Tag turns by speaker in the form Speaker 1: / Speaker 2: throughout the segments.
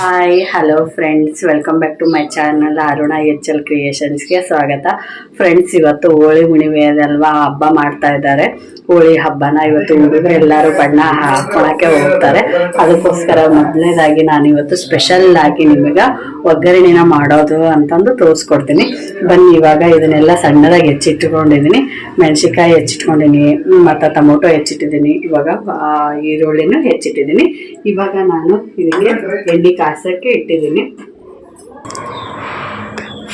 Speaker 1: Hi hello friends welcome back to my channel Aruna H L ಕ್ರಿಯೇಷನ್ಸ್ಗೆ ಸ್ವಾಗತ. Friends ಇವತ್ತು ಹೋಳಿ ಹುಣ್ಣಿಮೆ ಅದಲ್ವಾ ಹಬ್ಬ ಮಾಡ್ತಾ ಇದ್ದಾರೆ. ಹೋಳಿ ಹಬ್ಬನ ಇವತ್ತು ಹುಡುಗರು ಎಲ್ಲರೂ ಬಣ್ಣ ಹಾಕೊಳಕ್ಕೆ ಹೋಗ್ತಾರೆ. ಅದಕ್ಕೋಸ್ಕರ ಮೊದಲನೇದಾಗಿ ನಾನು ಇವತ್ತು ಸ್ಪೆಷಲ್ ಆಗಿ ನಿಮಗೆ ಒಗ್ಗರಣೆನ ಮಾಡೋದು ಅಂತಂದು ತೋರಿಸ್ಕೊಡ್ತೀನಿ. ಬನ್ನಿ, ಇವಾಗ ಇದನ್ನೆಲ್ಲ ಸಣ್ಣದಾಗಿ ಹೆಚ್ಚಿಟ್ಕೊಂಡಿದ್ದೀನಿ. ಮೆಣಸಿನ್ಕಾಯಿ ಹೆಚ್ಚಿಟ್ಕೊಂಡಿನಿ ಮತ್ತು ಟೊಮೊಟೊ ಹೆಚ್ಚಿಟ್ಟಿದ್ದೀನಿ. ಇವಾಗ ಈರುಳ್ಳಿನೂ ಹೆಚ್ಚಿಟ್ಟಿದ್ದೀನಿ. ಇವಾಗ ನಾನು ಇದಕ್ಕೆ ಎಣ್ಣೆ ಕಾಸಕ್ಕೆ ಇಟ್ಟಿದ್ದೀನಿ.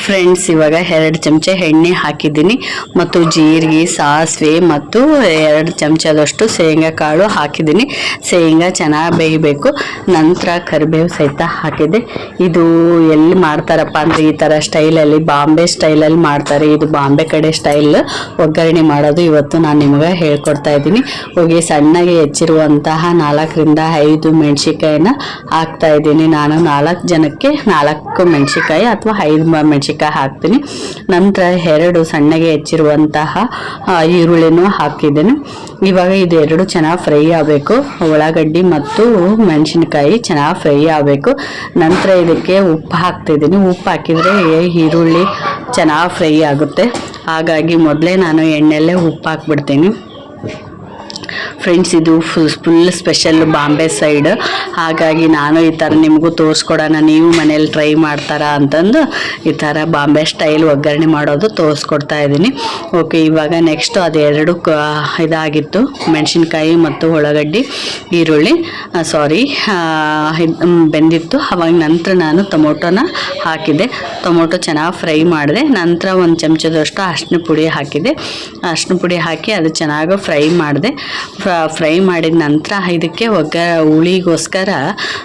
Speaker 1: ಫ್ರೆಂಡ್ಸ್ ಇವಾಗ ಎರಡು ಚಮಚ ಎಣ್ಣೆ ಹಾಕಿದ್ದೀನಿ ಮತ್ತು ಜೀರಿಗೆ, ಸಾಸಿವೆ ಮತ್ತು ಎರಡು ಚಮಚದಷ್ಟು ಶೇಂಗಾ ಕಾಳು ಹಾಕಿದ್ದೀನಿ. ಶೇಂಗಾ ಚೆನ್ನಾಗಿ ಬೇಯಬೇಕು. ನಂತರ ಕರಿಬೇವು ಸಹಿತ ಹಾಕಿದೆ. ಇದು ಎಲ್ಲಿ ಮಾಡ್ತಾರಪ್ಪ ಅಂದರೆ ಈ ಥರ ಸ್ಟೈಲಲ್ಲಿ, ಬಾಂಬೆ ಸ್ಟೈಲಲ್ಲಿ ಮಾಡ್ತಾರೆ. ಇದು ಬಾಂಬೆ ಕಡೆ ಸ್ಟೈಲ್ ಒಗ್ಗರಣೆ ಮಾಡೋದು ಇವತ್ತು ನಾನು ನಿಮಗೆ ಹೇಳ್ಕೊಡ್ತಾ ಇದ್ದೀನಿ. ಹೋಗಿ ಸಣ್ಣಗೆ ಹೆಚ್ಚಿರುವಂತಹ ನಾಲ್ಕರಿಂದ ಐದು ಮೆಣಸಿಕಾಯಿನ ಹಾಕ್ತಾ ಇದ್ದೀನಿ. ನಾನು ನಾಲ್ಕು ಜನಕ್ಕೆ ನಾಲ್ಕು ಮೆಣಸಿಕಾಯಿ ಅಥವಾ ಐದು ಮೆಣಸಿಕಾಯಿ ಹಾಕ್ತೀನಿ. ನಂತರ ಎರಡು ಸಣ್ಣಗೆ ಹೆಚ್ಚಿರುವಂತಹ ಈರುಳ್ಳಿನೂ ಹಾಕಿದ್ದೇನೆ. ಇವಾಗ ಇದೆರಡು ಚೆನ್ನಾಗಿ ಫ್ರೈ ಆಗಬೇಕು. ಉಳ್ಳಾಗಡ್ಡಿ ಮತ್ತು ಮೆಣಸಿನಕಾಯಿ ಚೆನ್ನಾಗಿ ಫ್ರೈ ಆಗಬೇಕು. ನಂತರ ಇದಕ್ಕೆ ಉಪ್ಪು ಹಾಕ್ತಿದ್ದೀನಿ. ಉಪ್ಪು ಹಾಕಿದರೆ ಈರುಳ್ಳಿ ಚೆನ್ನಾಗಿ ಫ್ರೈ ಆಗುತ್ತೆ. ಹಾಗಾಗಿ ಮೊದಲೇ ನಾನು ಎಣ್ಣೆಯಲ್ಲೇ ಉಪ್ಪು ಹಾಕ್ಬಿಡ್ತೀನಿ. ಫ್ರೆಂಡ್ಸ್ ಇದು ಫುಲ್ ಸ್ಪೆಷಲ್ ಬಾಂಬೆ ಸೈಡ್ ಹಾಗಾಗಿ ನಾನು ಈ ಥರ ನಿಮಗೂ ತೋರಿಸ್ಕೊಡೋಣ. ನೀವು ಮನೇಲಿ ಟ್ರೈ ಮಾಡ್ತಾರ ಅಂತಂದು ಈ ಥರ ಬಾಂಬೆ ಸ್ಟೈಲ್ ಒಗ್ಗರಣೆ ಮಾಡೋದು ತೋರಿಸ್ಕೊಡ್ತಾ ಇದ್ದೀನಿ. ಓಕೆ ಇವಾಗ ನೆಕ್ಸ್ಟು ಅದೆರಡು ಕ, ಇದಾಗಿತ್ತು. ಮೆಣಸಿನ್ಕಾಯಿ ಮತ್ತು ಉಳ್ಳಾಗಡ್ಡಿ, ಈರುಳ್ಳಿ. ಸಾರಿ ಬೆಂದಿತ್ತು. ಅವಾಗ ನಂತರ ನಾನು ಟೊಮೊಟೊನ ಹಾಕಿದೆ ಟೊಮೊಟೊ ಚೆನ್ನಾಗಿ ಫ್ರೈ ಮಾಡಿದೆ. ನಂತರ ಒಂದು ಚಮಚದಷ್ಟು ಅರ್ಶಿನ ಪುಡಿ ಹಾಕಿದೆ ಅರ್ಶಿನ ಪುಡಿ ಹಾಕಿ ಅದು ಚೆನ್ನಾಗಿ ಫ್ರೈ ಮಾಡಿದೆ. ಫ್ರೈ ಮಾಡಿದ ನಂತರ ಇದಕ್ಕೆ ಒಗ್ಗ ಹುಳಿಗೋಸ್ಕರ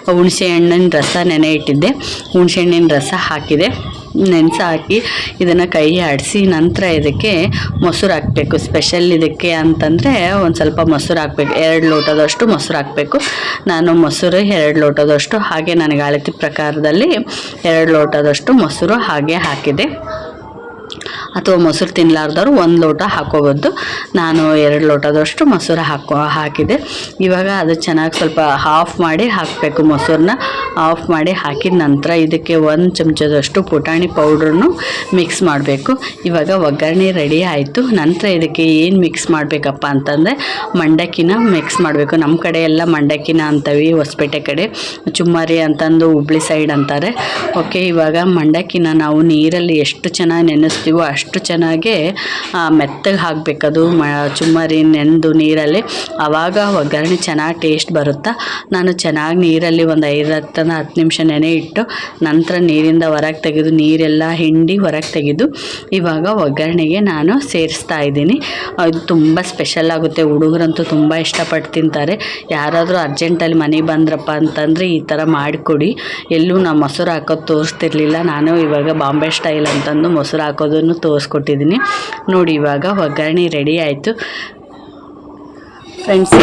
Speaker 1: ಹುಣಸೆ ಹಣ್ಣಿನ ರಸ ನೆನೆ ಇಟ್ಟಿದ್ದೆ. ಹುಣಸೆ ಹಣ್ಣಿನ ರಸ ಹಾಕಿದೆ. ನೆನೆಸ ಹಾಕಿ ಇದನ್ನು ಕೈ ಆಡಿಸಿ ನಂತರ ಇದಕ್ಕೆ ಮೊಸರು ಹಾಕಬೇಕು. ಸ್ಪೆಷಲ್ ಇದಕ್ಕೆ ಅಂತಂದರೆ ಒಂದು ಸ್ವಲ್ಪ ಮೊಸರು ಹಾಕಬೇಕು. ಎರಡು ಲೋಟದಷ್ಟು ಮೊಸರು ಹಾಕಬೇಕು. ನಾನು ಮೊಸರು ಎರಡು ಲೋಟದಷ್ಟು, ಹಾಗೆ ನನಗೆ ಅಳತಿ ಪ್ರಕಾರದಲ್ಲಿ ಎರಡು ಲೋಟದಷ್ಟು ಮೊಸರು ಹಾಗೆ ಹಾಕಿದೆ. ಅಥವಾ ಮೊಸರು ತಿನ್ನಲಾರ್ದವ್ರು ಒಂದು ಲೋಟ ಹಾಕೋಬೋದು. ನಾನು ಎರಡು ಲೋಟದಷ್ಟು ಮೊಸರು ಹಾಕೋ, ಹಾಕಿದೆ. ಇವಾಗ ಅದು ಚೆನ್ನಾಗಿ ಸ್ವಲ್ಪ ಹಾಫ್ ಮಾಡಿ ಹಾಕಬೇಕು ಮೊಸರನ್ನ ಆಫ್ ಮಾಡಿ ಹಾಕಿದ ನಂತರ ಇದಕ್ಕೆ ಒಂದು ಚಮಚದಷ್ಟು ಪುಟಾಣಿ ಪೌಡ್ರನ್ನು ಮಿಕ್ಸ್ ಮಾಡಬೇಕು. ಇವಾಗ ಒಗ್ಗರಣೆ ರೆಡಿ ಆಯಿತು. ನಂತರ ಇದಕ್ಕೆ ಏನು ಮಿಕ್ಸ್ ಮಾಡಬೇಕಪ್ಪ ಅಂತಂದರೆ ಮಂಡಕ್ಕಿನ ಮಿಕ್ಸ್ ಮಾಡಬೇಕು. ನಮ್ಮ ಕಡೆ ಎಲ್ಲ ಮಂಡಕ್ಕಿನ ಅಂತವಿ ಹೊಸಪೇಟೆ ಕಡೆ. ಚುಮ್ಮರಿ ಅಂತಂದು ಹುಬ್ಳಿ ಸೈಡ್ ಅಂತಾರೆ. ಓಕೆ ಇವಾಗ ಮಂಡಕ್ಕಿನ ನಾವು ನೀರಲ್ಲಿ ಎಷ್ಟು ಚೆನ್ನಾಗಿ ನೆನೆಸ್ತೀವೋ ಚೆನ್ನಾಗಿ ಮೆತ್ತಗೆ ಹಾಕಬೇಕದು, ಮ, ಚುಮ್ಮರಿ ನೆಂದು ನೀರಲ್ಲಿ. ಆವಾಗ ಒಗ್ಗರಣೆ ಚೆನ್ನಾಗಿ ಟೇಸ್ಟ್ ಬರುತ್ತಾ? ನಾನು ಚೆನ್ನಾಗಿ ನೀರಲ್ಲಿ ಒಂದು ಐದು ಹತ್ತು ಹತ್ತು ನಿಮಿಷ ನೆನೆ ಇಟ್ಟು, ನಂತರ ನೀರಿಂದ ಹೊರಗೆ ತೆಗೆದು, ನೀರೆಲ್ಲ ಹಿಂಡಿ ಹೊರಗೆ ತೆಗೆದು, ಇವಾಗ ಒಗ್ಗರಣೆಗೆ ನಾನು ಸೇರಿಸ್ತಾ ಇದ್ದೀನಿ. ಅದು ತುಂಬ ಸ್ಪೆಷಲ್ ಆಗುತ್ತೆ. ಹುಡುಗರಂತೂ ತುಂಬ ಇಷ್ಟಪಟ್ಟು ತಿಂತಾರೆ. ಯಾರಾದರೂ ಅರ್ಜೆಂಟಲ್ಲಿ ಮನೆ ಬಂದ್ರಪ್ಪ ಅಂತಂದರೆ ಈ ಥರ ಮಾಡಿಕೊಡಿ. ಎಲ್ಲೂ ನಾ ಮೊಸರು ಹಾಕೋದು ತೋರಿಸ್ತಿರ್ಲಿಲ್ಲ. ನಾನು ಇವಾಗ ಬಾಂಬೆ ಸ್ಟೈಲ್ ಅಂತಂದು ಮೊಸರು ಹಾಕೋದನ್ನು ತೋರಿಸ್ಕೊಟ್ಟಿದ್ದೀನಿ ನೋಡಿ ಇವಾಗ ಒಗ್ಗರಣೆ ರೆಡಿ ಆಯಿತು. ಫ್ರೆಂಡ್ಸ್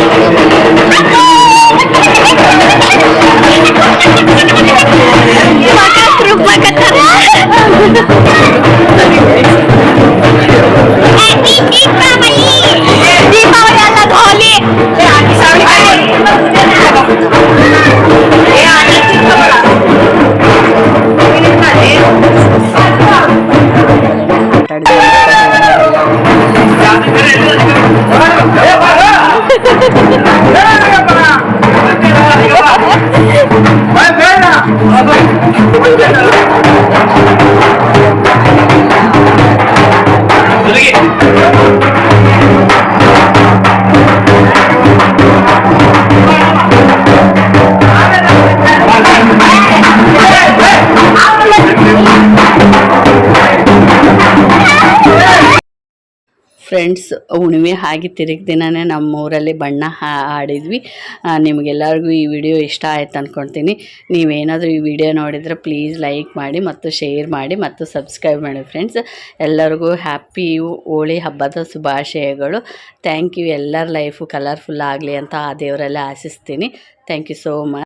Speaker 1: ಫ್ರೆಂಡ್ಸ್ ಹುಣ್ಣಿಮೆ ಹಾಗೆ ತಿರುಗಿ ದಿನನೇ ನಮ್ಮ ಊರಲ್ಲಿ ಬಣ್ಣ ಆಡಿದ್ವಿ ನಿಮಗೆಲ್ಲರಿಗೂ ಈ ವಿಡಿಯೋ ಇಷ್ಟ ಆಯ್ತು ಅಂದ್ಕೊಳ್ತೀನಿ ನೀವೇನಾದರೂ ಈ ವಿಡಿಯೋ ನೋಡಿದರೆ ಪ್ಲೀಸ್ ಲೈಕ್ ಮಾಡಿ ಮತ್ತು ಶೇರ್ ಮಾಡಿ ಮತ್ತು ಸಬ್ಸ್ಕ್ರೈಬ್ ಮಾಡಿ ಫ್ರೆಂಡ್ಸ್ ಎಲ್ಲರಿಗೂ ಹ್ಯಾಪಿ ಹೋಳಿ ಹಬ್ಬದ ಶುಭಾಶಯಗಳು. ಥ್ಯಾಂಕ್ ಯು ಎಲ್ಲರ ಲೈಫು ಕಲರ್ಫುಲ್ ಆಗಲಿ ಅಂತ ಆ ದೇವರಲ್ಲಿ ಆಶಿಸ್ತೀನಿ. Thank you so much